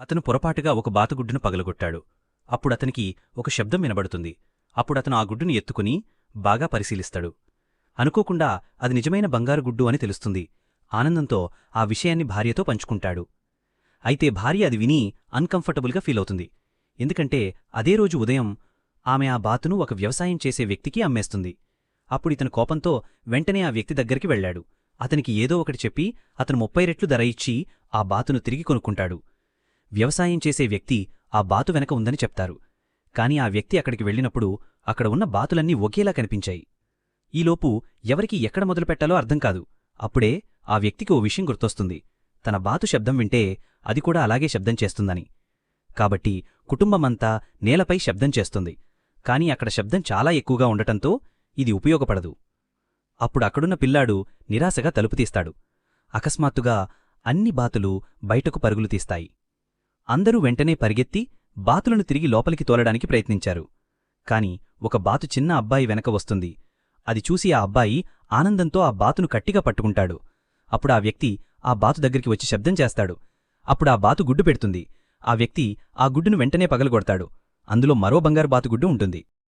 అతను పొరపాటుగా ఒక బాతగుడ్డును పగలగొట్టాడు. అప్పుడతనికి ఒక శబ్దం వినబడుతుంది. అప్పుడతను ఆ గుడ్డును ఎత్తుకుని బాగా పరిశీలిస్తాడు. అనుకోకుండా అది నిజమైన బంగారు గుడ్డు అని తెలుస్తుంది. ఆనందంతో ఆ విషయాన్ని భార్యతో పంచుకుంటాడు. అయితే భార్య అది విని అన్కంఫర్టబుల్గా ఫీలవుతుంది ఎందుకంటే అదే రోజు ఉదయం ఆమె ఆ బాతును ఒక వ్యవసాయం చేసే వ్యక్తికి అమ్మేస్తుంది. అప్పుడు ఇతను కోపంతో వెంటనే ఆ వ్యక్తి దగ్గరికి వెళ్ళాడు. అతనికి ఏదో ఒకటి చెప్పి అతను ముప్పై రెట్లు ధర ఇచ్చి ఆ బాతును తిరిగి కొనుక్కుంటాడు. వ్యవసాయం చేసే వ్యక్తి ఆ బాతు వెనక ఉందని చెప్తారు. కాని ఆ వ్యక్తి అక్కడికి వెళ్ళినప్పుడు అక్కడ ఉన్న బాతులన్నీ ఒకేలా కనిపించాయి. ఈలోపు ఎవరికి ఎక్కడ మొదలుపెట్టాలో అర్థం కాదు. అప్పుడే ఆ వ్యక్తికి ఓ విషయం గుర్తొస్తుంది. తన బాతు శబ్దం వింటే అది కూడా అలాగే శబ్దం చేస్తుందని. కాబట్టి కుటుంబమంతా నేలపై శబ్దం చేస్తుంది. కాని అక్కడ శబ్దం చాలా ఎక్కువగా ఉండటంతో ఇది ఉపయోగపడదు. అప్పుడు అక్కడున్న పిల్లాడు నిరాశగా తలుపు తీస్తాడు. అకస్మాత్తుగా అన్ని బాతులు బయటకు పరుగులు తీస్తాయి. అందరూ వెంటనే పరిగెత్తి బాతులను తిరిగి లోపలికి తోలడానికి ప్రయత్నించారు. కాని ఒక బాతు చిన్న అబ్బాయి వెనక వస్తుంది. అది చూసి ఆ అబ్బాయి ఆనందంతో ఆ బాతును కట్టిగా పట్టుకుంటాడు. అప్పుడు ఆ వ్యక్తి ఆ బాతు దగ్గరికి వచ్చి శబ్దం చేస్తాడు. అప్పుడు ఆ బాతు గుడ్డు పెడుతుంది. ఆ వ్యక్తి ఆ గుడ్డును వెంటనే పగలగొడతాడు. అందులో మరో బంగారు బాతుగుడ్డు ఉంటుంది.